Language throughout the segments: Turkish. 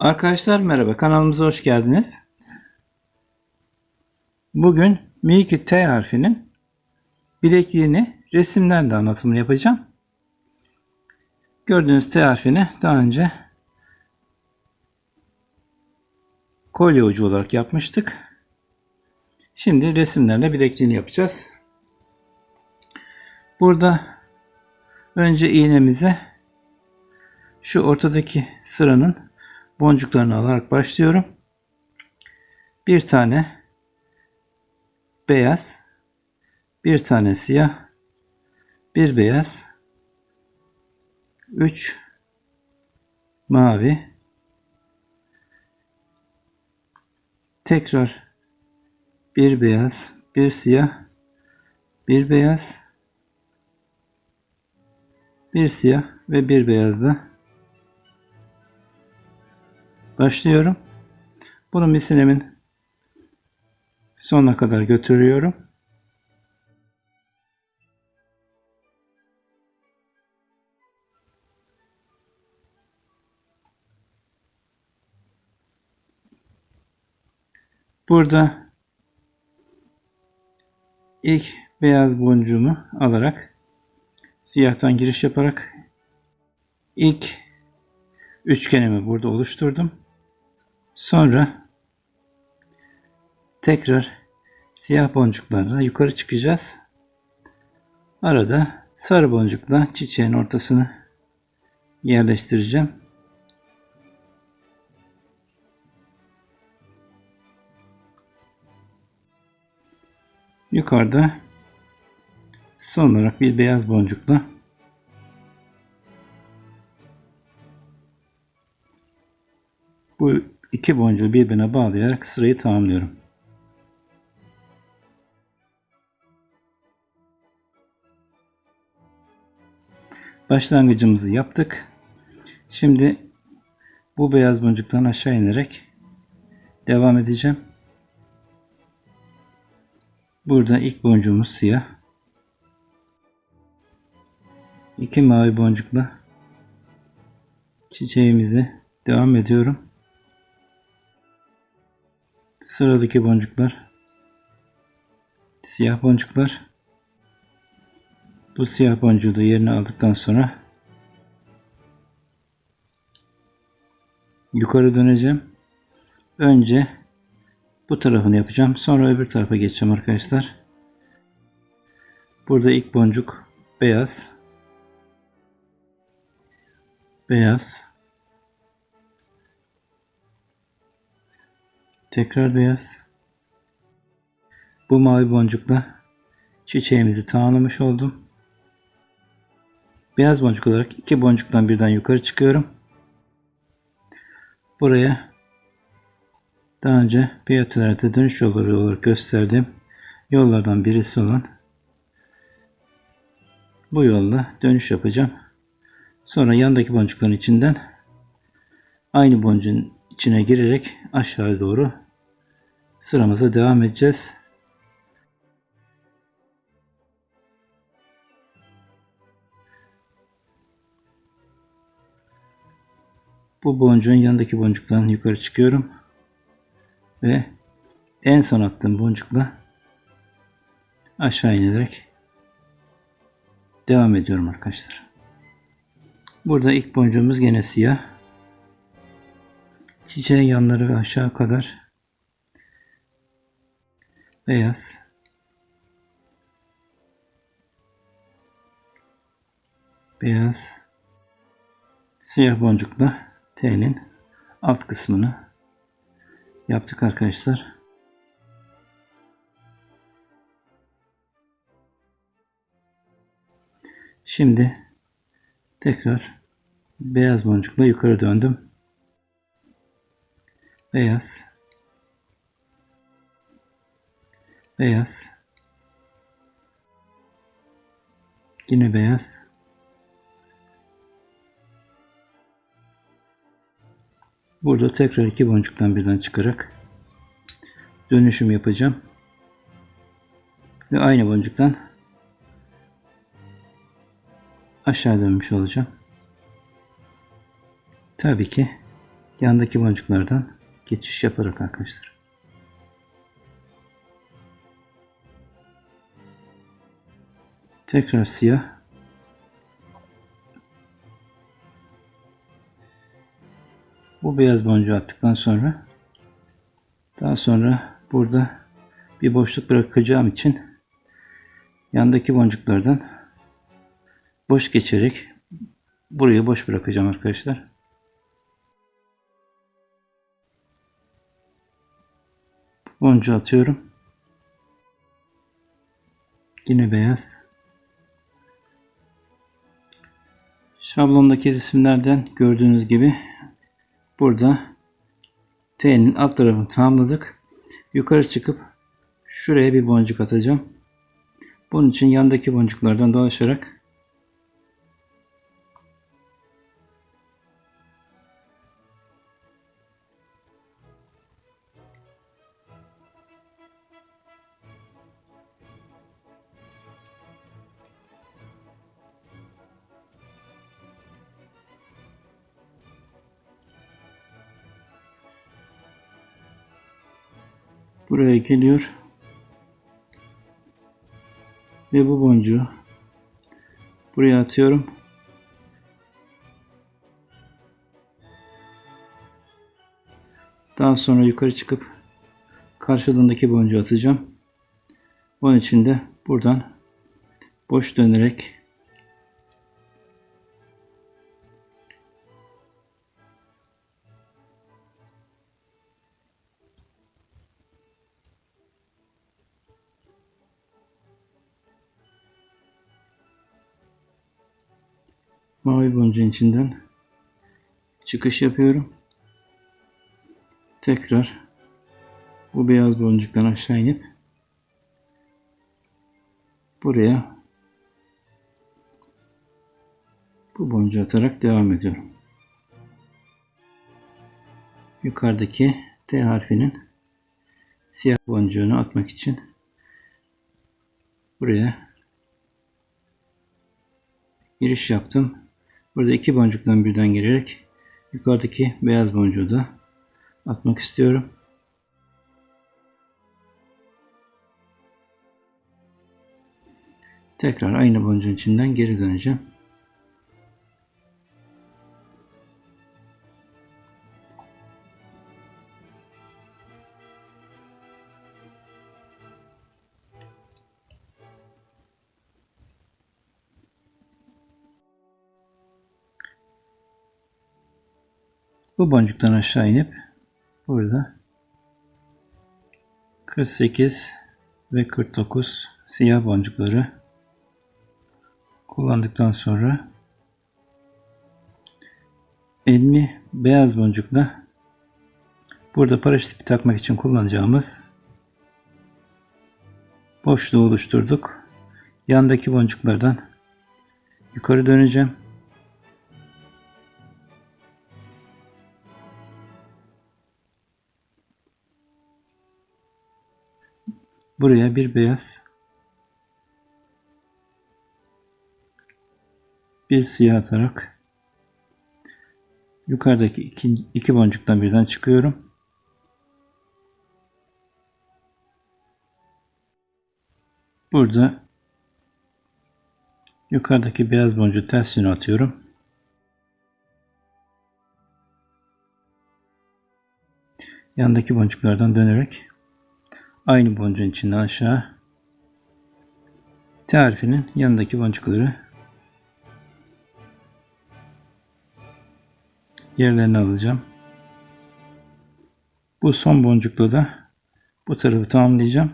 Arkadaşlar merhaba kanalımıza hoş geldiniz. Bugün Miki T harfinin bilekliğini resimlerle anlatımını yapacağım. Gördüğünüz T harfini daha önce kolye ucu olarak yapmıştık. Şimdi resimlerle bilekliğini yapacağız. Burada önce iğnemize şu ortadaki sıranın boncuklarını alarak başlıyorum. Bir tane beyaz, bir tane siyah, bir beyaz, üç mavi, tekrar bir beyaz, bir siyah, bir beyaz, bir siyah ve bir beyazla başlıyorum. Bunu misinimin sonuna kadar götürüyorum. Burada ilk beyaz boncuğumu alarak siyahtan giriş yaparak ilk üçgenimi burada oluşturdum. Sonra tekrar siyah boncuklarla yukarı çıkacağız. Arada sarı boncukla çiçeğin ortasını yerleştireceğim. Yukarıda son olarak bir beyaz boncukla bu iki boncuğu birbirine bağlayarak sırayı tamamlıyorum. Başlangıcımızı yaptık. Şimdi bu beyaz boncuktan aşağı inerek devam edeceğim. Burada ilk boncuğumuz siyah. İki mavi boncukla çiçeğimizi devam ediyorum. Sıradaki boncuklar siyah boncuklar. Bu siyah boncuğu da yerine aldıktan sonra yukarı döneceğim. Önce bu tarafını yapacağım. Sonra öbür tarafa geçeceğim arkadaşlar. Burada ilk boncuk beyaz. Beyaz. Tekrar beyaz. Bu mavi boncukla çiçeğimizi tamamlamış oldum. Beyaz boncuk olarak iki boncuktan birden yukarı çıkıyorum. Buraya daha önce piyatilerde dönüş yolları olarak gösterdiğim yollardan birisi olan bu yolla dönüş yapacağım. Sonra yandaki boncukların içinden aynı boncuğun içine girerek aşağı doğru sıramıza devam edeceğiz. Bu boncuğun yanındaki boncuktan yukarı çıkıyorum. Ve en son attığım boncukla aşağı inerek devam ediyorum arkadaşlar. Burada ilk boncuğumuz gene siyah. Çiçeğin yanları ve aşağı kadar beyaz. Beyaz. Siyah boncukla T'nin alt kısmını yaptık arkadaşlar. Şimdi tekrar beyaz boncukla yukarı döndüm. Beyaz. Beyaz. Yine beyaz. Burada tekrar iki boncuktan birden çıkarak dönüşüm yapacağım. Ve aynı boncuktan aşağı dönmüş olacağım. Tabii ki yandaki boncuklardan geçiş yaparak arkadaşlar. Tekrar siyah. Bu beyaz boncuğu attıktan sonra daha sonra burada bir boşluk bırakacağım için yandaki boncuklardan boş geçerek burayı boş bırakacağım arkadaşlar. Boncuğu atıyorum. Yine beyaz. Şablondaki resimlerden gördüğünüz gibi burada T'nin alt tarafını tamamladık. Yukarı çıkıp şuraya bir boncuk atacağım. Bunun için yandaki boncuklardan dolaşarak buraya geliyor. Ve bu boncuğu buraya atıyorum. Daha sonra yukarı çıkıp karşılığındaki boncuğu atacağım. Onun için de buradan boş dönerek mavi boncuğun içinden çıkış yapıyorum. Tekrar bu beyaz boncuktan aşağı inip buraya bu boncuğu atarak devam ediyorum. Yukarıdaki T harfinin siyah boncuğunu atmak için buraya giriş yaptım. Burada iki boncuktan birden girerek yukarıdaki beyaz boncuğu da atmak istiyorum. Tekrar aynı boncuğun içinden geri döneceğim. Bu boncuktan aşağı inip burada 48 ve 49 siyah boncukları kullandıktan sonra 50 beyaz boncukla burada paraşüt takmak için kullanacağımız boşluğu oluşturduk. Yandaki boncuklardan yukarı döneceğim. Buraya bir beyaz bir siyah atarak yukarıdaki iki, iki boncuktan birden çıkıyorum. Burada yukarıdaki beyaz boncuğu ters yöne atıyorum. Yandaki boncuklardan dönerek aynı boncuğun içinden aşağı T harfinin yanındaki boncukları yerlerine alacağım. Bu son boncukla da bu tarafı tamamlayacağım.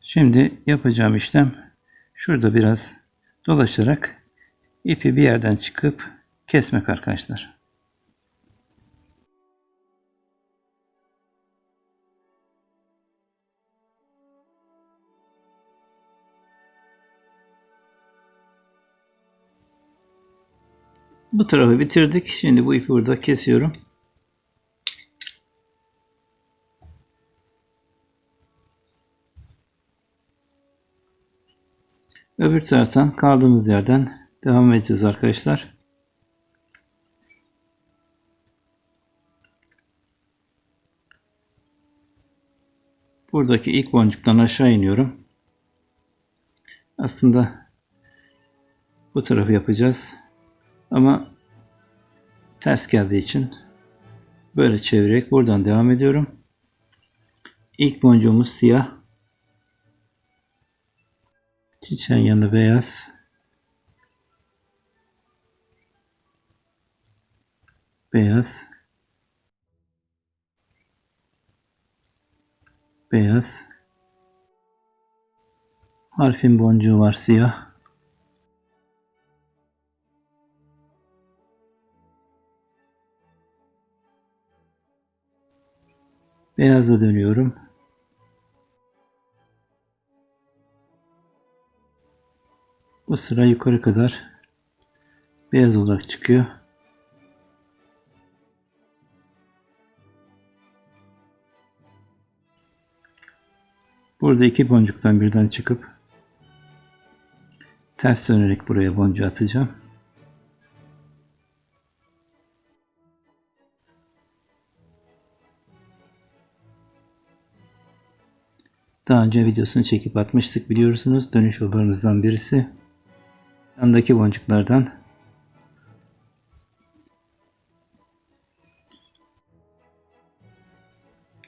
Şimdi yapacağım işlem şurada biraz dolaşarak ipi bir yerden çıkıp kesmek arkadaşlar. Bu tarafı bitirdik. Şimdi bu ipi burada kesiyorum. Öbür taraftan kaldığımız yerden devam edeceğiz arkadaşlar. Buradaki ilk boncuktan aşağı iniyorum. Aslında bu tarafı yapacağız. Ama ters geldiği için böyle çevirerek buradan devam ediyorum. İlk boncuğumuz siyah. Çiçeğin yanı beyaz. Beyaz. Beyaz. Harfin boncuğu var siyah. Beyaza dönüyorum. Bu sıra yukarı kadar beyaz olarak çıkıyor. Burada iki boncuktan birden çıkıp ters dönerek buraya boncuğu atacağım. Daha önce videosunu çekip atmıştık biliyorsunuz. Dönüş yollarımızdan birisi. Yandaki boncuklardan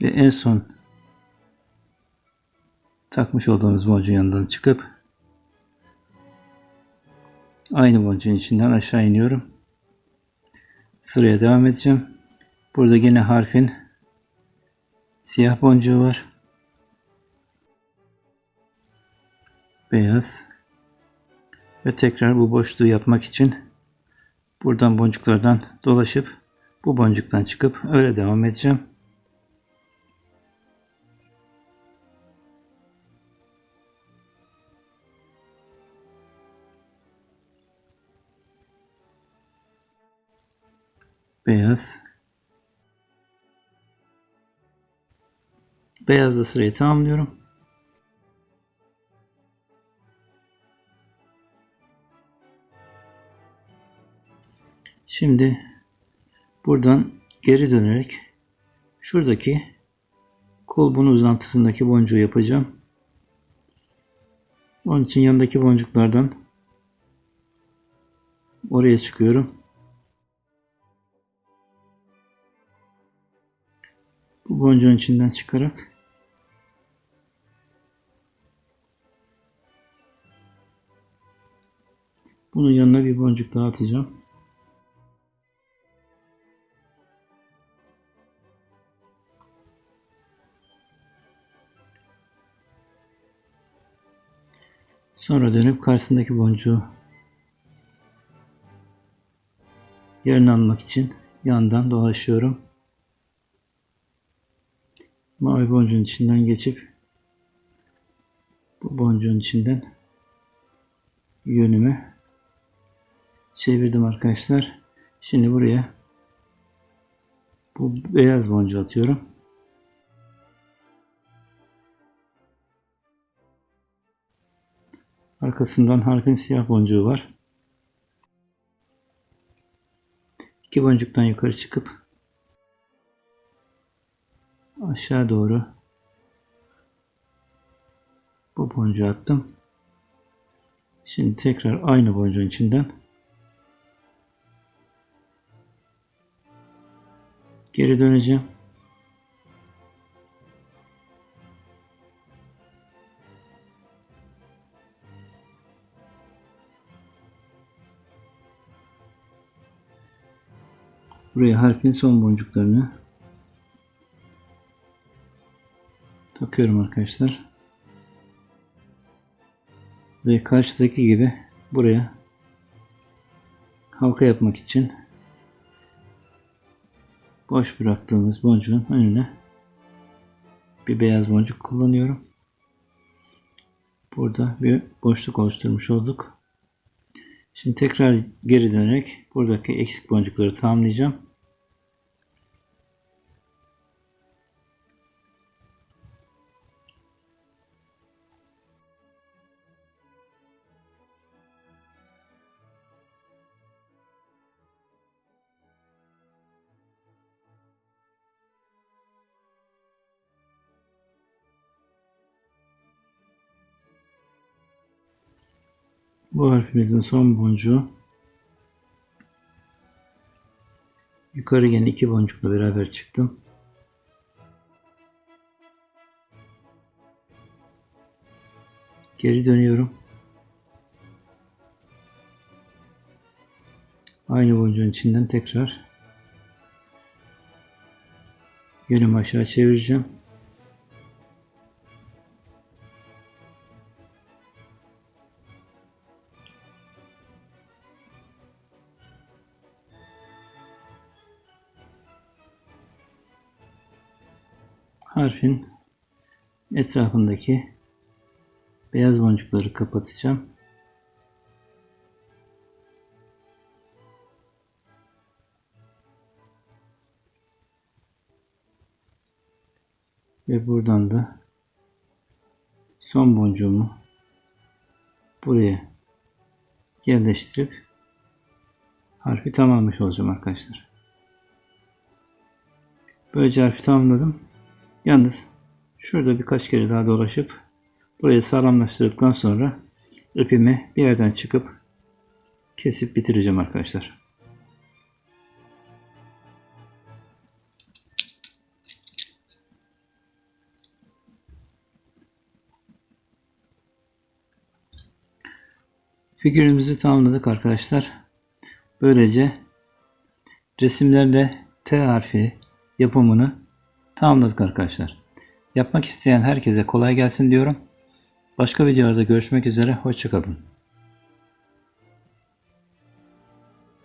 ve en son takmış olduğumuz boncuğun yanından çıkıp aynı boncuğun içinden aşağı iniyorum. Sıraya devam edeceğim. Burada yine harfin siyah boncuğu var. Beyaz. Ve tekrar bu boşluğu yapmak için buradan boncuklardan dolaşıp bu boncuktan çıkıp öyle devam edeceğim. Beyaz. Beyazla sırayı tamamlıyorum. Şimdi buradan geri dönerek şuradaki kulbun uzantısındaki boncuğu yapacağım. Onun için yanındaki boncuklardan oraya çıkıyorum. Bu boncuğun içinden çıkarak bunun yanına bir boncuk daha atacağım. Sonra dönüp karşısındaki boncuğu yerine almak için yandan dolaşıyorum. Mavi boncuğun içinden geçip bu boncuğun içinden yönümü çevirdim arkadaşlar. Şimdi buraya bu beyaz boncuğu atıyorum. Arkasından harfin siyah boncuğu var. İki boncuktan yukarı çıkıp aşağı doğru bu boncuğu attım. Şimdi tekrar aynı boncuğun içinden geri döneceğim. Buraya harfin son boncuklarını takıyorum arkadaşlar. Ve karşıdaki gibi buraya halka yapmak için boş bıraktığımız boncuğun önüne bir beyaz boncuk kullanıyorum. Burada bir boşluk oluşturmuş olduk. Şimdi tekrar geri dönerek buradaki eksik boncukları tamamlayacağım. Bu harfimizin son boncuğu yukarı yine iki boncukla beraber çıktım. Geri dönüyorum. Aynı boncuğun içinden tekrar yönümü aşağı çevireceğim. Harfin etrafındaki beyaz boncukları kapatacağım. Ve buradan da son boncuğumu buraya yerleştirip harfi tamamlamış olacağım arkadaşlar. Böylece harfi tamamladım. Yalnız şurada birkaç kere daha dolaşıp burayı sağlamlaştırdıktan sonra ipimi bir yerden çıkıp kesip bitireceğim arkadaşlar. Figürümüzü tamamladık arkadaşlar. Böylece resimlerle T harfi yapımını tamamladık arkadaşlar. Yapmak isteyen herkese kolay gelsin diyorum. Başka videolarda görüşmek üzere. Hoşçakalın.